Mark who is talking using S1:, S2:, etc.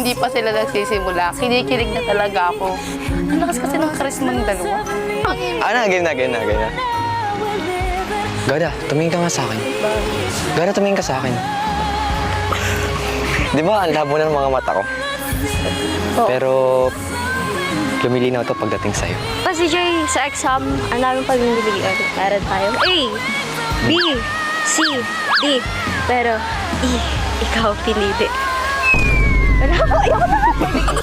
S1: hindi pa sila nagsisimula, kinikilig na talaga ako. Ang lakas kasi ng charisma ng dalawa.
S2: Ah, na, game na, game na, game na. Gada, tumingin ka nga sa akin. Gada, tumingin ka sa akin. Di ba, ang labo na ng mga mata ko? Pero, lumilinaw to pagdating sa'yo.
S3: Kasi Joy, sa exam, ang daming pagpipilian. Meron tayo A, B, C, D. Pero, E, ikaw pinili. 然后诶呀